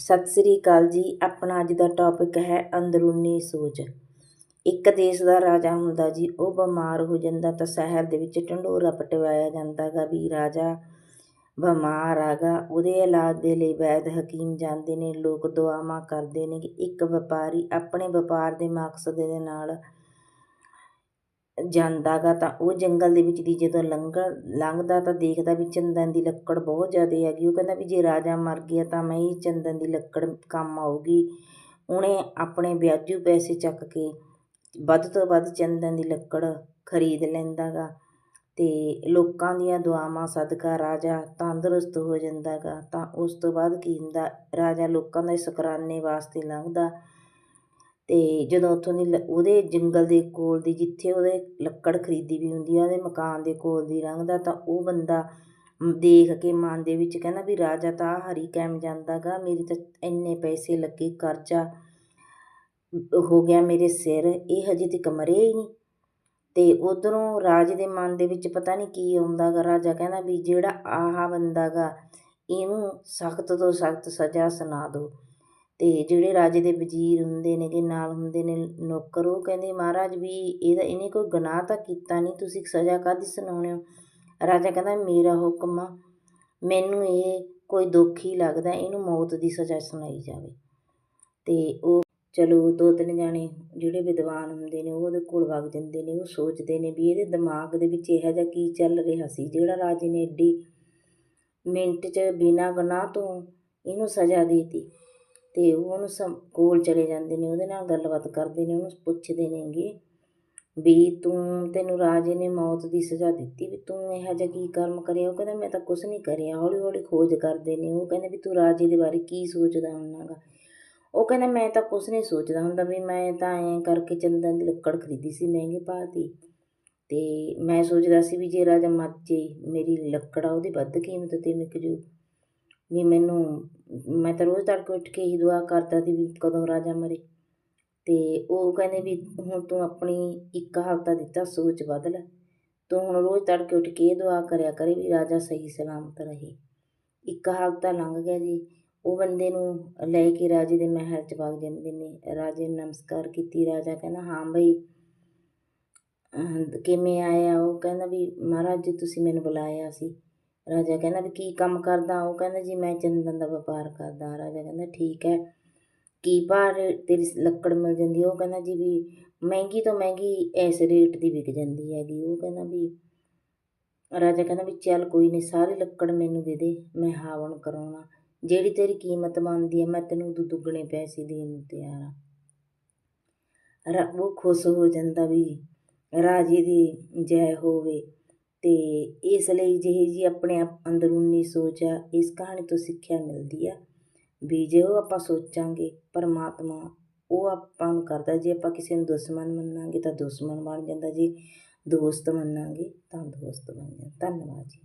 ਸਤਿ ਸ੍ਰੀ ਅਕਾਲ ਜੀ। ਆਪਣਾ ਅੱਜ ਦਾ ਟੌਪਿਕ ਹੈ ਅੰਦਰੂਨੀ ਸੋਚ ਇੱਕ ਦੇਸ਼ ਦਾ ਰਾਜਾ ਹੁੰਦਾ ਜੀ, ਉਹ ਬਿਮਾਰ ਹੋ ਜਾਂਦਾ ਤਾਂ ਸ਼ਹਿਰ ਦੇ ਵਿੱਚ ਢੰਡੋਰਾ ਪਟਵਾਇਆ ਜਾਂਦਾ ਗਾ ਵੀ ਰਾਜਾ ਬਿਮਾਰ ਆਗਾ ਉਹਦੇ ਇਲਾਜ ਦੇ ਲਈ ਵੈਦ ਹਕੀਮ ਜਾਂਦੇ ਨੇ, ਲੋਕ ਦੁਆਵਾਂ ਕਰਦੇ ਨੇ ਕਿ ਇੱਕ ਵਪਾਰੀ ਆਪਣੇ ਵਪਾਰ ਦੇ ਮਕਸਦ ਦੇ ਨਾਲ ਜਾਂਦਾ ਗਾ ਤਾਂ ਉਹ ਜੰਗਲ ਦੇ ਵਿੱਚ ਦੀ ਜਦੋਂ ਲੰਘਣ ਲੰਘਦਾ ਤਾਂ ਦੇਖਦਾ ਵੀ ਚੰਦਨ ਦੀ ਲੱਕੜ ਬਹੁਤ ਜ਼ਿਆਦਾ ਹੈਗੀ। ਉਹ ਕਹਿੰਦਾ ਵੀ ਜੇ ਰਾਜਾ ਮਰ ਗਿਆ ਤਾਂ ਮੈਂ ਹੀ ਚੰਦਨ ਦੀ ਲੱਕੜ ਕੰਮ ਆਊਗੀ। ਉਹਨੇ ਆਪਣੇ ਵਿਆਜੂ ਪੈਸੇ ਚੱਕ ਕੇ ਵੱਧ ਤੋਂ ਵੱਧ ਚੰਦਨ ਦੀ ਲੱਕੜ ਖਰੀਦ ਲੈਂਦਾ ਗਾ ਅਤੇ ਲੋਕਾਂ ਦੀਆਂ ਦੁਆਵਾਂ ਸਦਕਾ ਰਾਜਾ ਤੰਦਰੁਸਤ ਹੋ ਜਾਂਦਾ ਗਾ। ਤਾਂ ਉਸ ਤੋਂ ਬਾਅਦ ਕੀ ਹੁੰਦਾ, ਰਾਜਾ ਲੋਕਾਂ ਦੇ ਸ਼ੁਕਰਾਨੇ ਵਾਸਤੇ ਲੰਘਦਾ। ਅਤੇ ਜਦੋਂ ਉੱਥੋਂ ਦੀ ਉਹਦੇ ਜੰਗਲ ਦੇ ਕੋਲ ਦੀ ਜਿੱਥੇ ਉਹਦੇ ਲੱਕੜ ਖਰੀਦੀ ਵੀ ਹੁੰਦੀ ਆ, ਉਹਦੇ ਮਕਾਨ ਦੇ ਕੋਲ ਦੀ ਲੰਘਦਾ ਤਾਂ ਉਹ ਬੰਦਾ ਦੇਖ ਕੇ ਮਨ ਦੇ ਵਿੱਚ ਕਹਿੰਦਾ ਵੀ ਰਾਜਾ ਤਾਂ ਹਰੀ ਕੈਮ ਜਾਂਦਾ ਗਾ, ਮੇਰੀ ਤਾਂ ਇੰਨੇ ਪੈਸੇ ਲੱਗੇ, ਕਰਜ਼ਾ ਹੋ ਗਿਆ ਮੇਰੇ ਸਿਰ, ਇਹ ਹਜੇ ਤੱਕ ਮਰੇ ਹੀ ਨਹੀਂ। ਅਤੇ ਉੱਧਰੋਂ ਰਾਜੇ ਦੇ ਮਨ ਦੇ ਵਿੱਚ ਪਤਾ ਨਹੀਂ ਕੀ ਆਉਂਦਾ ਗਾ, ਰਾਜਾ ਕਹਿੰਦਾ ਵੀ ਜਿਹੜਾ ਆਹ ਬੰਦਾ ਗਾ, ਇਹਨੂੰ ਸਖਤ ਤੋਂ ਸਖਤ ਸਜ਼ਾ ਸੁਣਾ ਦਿਉ ਅਤੇ ਜਿਹੜੇ ਰਾਜੇ ਦੇ ਵਜ਼ੀਰ ਹੁੰਦੇ ਨੇਗੇ, ਨਾਲ ਹੁੰਦੇ ਨੇ ਨੌਕਰ, ਉਹ ਕਹਿੰਦੇ, ਮਹਾਰਾਜ ਵੀ ਇਹਦਾ ਇਹਨੇ ਕੋਈ ਗੁਨਾਹ ਤਾਂ ਕੀਤਾ ਨਹੀਂ, ਤੁਸੀਂ ਸਜ਼ਾ ਕਾਹਦੀ ਸੁਣਾਉਂਦੇ ਹੋ? ਰਾਜਾ ਕਹਿੰਦਾ, ਮੇਰਾ ਹੁਕਮ ਆ, ਮੈਨੂੰ ਇਹ ਕੋਈ ਦੁੱਖ ਹੀ ਲੱਗਦਾ, ਇਹਨੂੰ ਮੌਤ ਦੀ ਸਜ਼ਾ ਸੁਣਾਈ ਜਾਵੇ। ਅਤੇ ਉਹ, ਚਲੋ, ਦੋ ਤਿੰਨ ਜਾਣੇ ਜਿਹੜੇ ਵਿਦਵਾਨ ਹੁੰਦੇ ਨੇ, ਉਹ ਉਹਦੇ ਕੋਲ ਵਗ ਜਾਂਦੇ ਨੇ, ਉਹ ਸੋਚਦੇ ਨੇ ਵੀ ਇਹਦੇ ਦਿਮਾਗ ਦੇ ਵਿੱਚ ਇਹੋ ਜਿਹਾ ਕੀ ਚੱਲ ਰਿਹਾ ਸੀ, ਜਿਹੜਾ ਰਾਜੇ ਨੇ ਐਡੀ ਮਿੰਟ 'ਚ ਬਿਨਾਂ ਗੁਨਾਹ ਤੋਂ ਇਹਨੂੰ ਸਜ਼ਾ ਦੇਤੀ। ਅਤੇ ਉਹ ਉਹਨੂੰ ਸਮ, ਕੋਲ ਚਲੇ ਜਾਂਦੇ ਨੇ, ਉਹਦੇ ਨਾਲ ਗੱਲਬਾਤ ਕਰਦੇ ਨੇ, ਉਹਨੂੰ ਪੁੱਛਦੇ ਨੇਗੇ ਵੀ ਤੂੰ, ਤੈਨੂੰ ਰਾਜੇ ਨੇ ਮੌਤ ਦੀ ਸਜ਼ਾ ਦਿੱਤੀ ਵੀ ਤੂੰ ਇਹੋ ਜਿਹਾ ਕੀ ਕਰਮ ਕਰਿਆ? ਉਹ ਕਹਿੰਦਾ, ਮੈਂ ਤਾਂ ਕੁਛ ਨਹੀਂ ਕਰਿਆ ਹੌਲੀ ਹੌਲੀ ਖੋਜ ਕਰਦੇ ਨੇ। ਉਹ ਕਹਿੰਦੇ ਵੀ ਤੂੰ ਰਾਜੇ ਦੇ ਬਾਰੇ ਕੀ ਸੋਚਦਾ ਹੁੰਦਾ ਗਾ ਉਹ ਕਹਿੰਦਾ, ਮੈਂ ਤਾਂ ਕੁਛ ਨਹੀਂ ਸੋਚਦਾ ਹੁੰਦਾ ਵੀ ਮੈਂ ਤਾਂ ਐਂ ਕਰਕੇ ਚੰਦਨ ਦੀ ਲੱਕੜ ਖਰੀਦੀ ਸੀ, ਮਹਿੰਗੇ ਭਾਅ ਦੀ। ਅਤੇ ਮੈਂ ਸੋਚਦਾ ਸੀ ਵੀ ਜੇ ਰਾਜਾ ਮਰ ਮੇਰੀ ਲੱਕੜ ਆ, ਉਹਦੀ ਵੱਧ ਕੀਮਤ 'ਤੇ ਵਿਕ ਜੂ। ਵੀ ਮੈਨੂੰ, ਮੈਂ ਤਾਂ ਰੋਜ਼ ਤੜਕੇ ਉੱਠ ਕੇ ਹੀ ਦੁਆ ਕਰਦਾ ਸੀ ਵੀ ਕਦੋਂ ਰਾਜਾ ਮਰੇ। ਅਤੇ ਉਹ ਕਹਿੰਦੇ ਵੀ ਹੁਣ ਤੂੰ ਆਪਣੀ ਇੱਕ ਹਫ਼ਤਾ ਦਿੱਤਾ ਸੋਚ ਬਦਲ। ਤੂੰ ਹੁਣ ਰੋਜ਼ ਤੜਕੇ ਉੱਠ ਕੇ ਇਹ ਦੁਆ ਕਰਿਆ ਕਰੇ ਵੀ ਰਾਜਾ ਸਹੀ ਸਲਾਮਤ ਰਹੇ। ਇੱਕ ਹਫ਼ਤਾ ਲੰਘ ਗਿਆ ਜੀ। ਉਹ ਬੰਦੇ ਨੂੰ ਲੈ ਕੇ ਰਾਜੇ ਦੇ ਮਹਿਲ 'ਚ ਵਗ ਜਾਂਦੇ ਨੇ। ਰਾਜੇ ਨੂੰ ਨਮਸਕਾਰ ਕੀਤੀ। ਰਾਜਾ ਕਹਿੰਦਾ, ਹਾਂ ਬਈ ਕਿਵੇਂ ਆਇਆ? ਉਹ ਕਹਿੰਦਾ ਵੀ, ਮਹਾਰਾਜ ਜੀ, ਤੁਸੀਂ ਮੈਨੂੰ ਬੁਲਾਇਆ ਸੀ। ਰਾਜਾ ਕਹਿੰਦਾ ਵੀ ਕੀ ਕੰਮ ਕਰਦਾ? ਉਹ ਕਹਿੰਦਾ ਜੀ ਮੈਂ ਚੰਦਨ ਦਾ ਵਪਾਰ ਕਰਦਾ। ਰਾਜਾ ਕਹਿੰਦਾ ਠੀਕ ਹੈ। ਕੀ ਭਾਅ ਤੇਰੀ ਲੱਕੜ ਮਿਲ ਜਾਂਦੀ? ਉਹ ਕਹਿੰਦਾ ਜੀ ਵੀ ਮਹਿੰਗੀ ਤੋਂ ਮਹਿੰਗੀ ਇਸ ਰੇਟ ਦੀ ਵਿਕ ਜਾਂਦੀ ਹੈਗੀ। ਉਹ ਕਹਿੰਦਾ ਵੀ, ਰਾਜਾ ਕਹਿੰਦਾ ਵੀ ਚੱਲ ਕੋਈ ਨਹੀਂ, ਸਾਰੀ ਲੱਕੜ ਮੈਨੂੰ ਦੇ ਦੇ, ਮੈਂ ਹਾਵਨ ਕਰਾਉਣਾ। ਜਿਹੜੀ ਤੇਰੀ ਕੀਮਤ ਬਣਦੀ ਹੈ, ਮੈਂ ਤੈਨੂੰ ਉਦੋਂ ਦੁੱਗਣੇ ਪੈਸੇ ਦੇਣ ਨੂੰ ਤਿਆਰ ਆ ਉਹ ਖੁਸ਼ ਹੋ ਜਾਂਦਾ ਵੀ ਰਾਜੇ ਦੀ ਜੈ ਹੋਵੇ। ਅਤੇ ਇਸ ਲਈ ਜਿਹੇ ਜੀ ਆਪਣੇ ਆਪ ਅੰਦਰੂਨੀ ਸੋਚ ਆ, ਇਸ ਕਹਾਣੀ ਤੋਂ ਸਿੱਖਿਆ ਮਿਲਦੀ ਆ ਵੀ ਜੇ ਉਹ ਆਪਾਂ ਸੋਚਾਂਗੇ, ਪਰਮਾਤਮਾ ਉਹ ਆਪਾਂ ਨੂੰ ਕਰਦਾ, ਜੇ ਆਪਾਂ ਕਿਸੇ ਨੂੰ ਦੁਸ਼ਮਣ ਮੰਨਾਂਗੇ ਤਾਂ ਦੁਸ਼ਮਣ ਬਣ ਜਾਂਦਾ, ਜੀ ਦੋਸਤ ਮੰਨਾਂਗੇ ਤਾਂ ਦੋਸਤ ਬਣ ਜਾਂਦਾ। ਧੰਨਵਾਦ ਜੀ।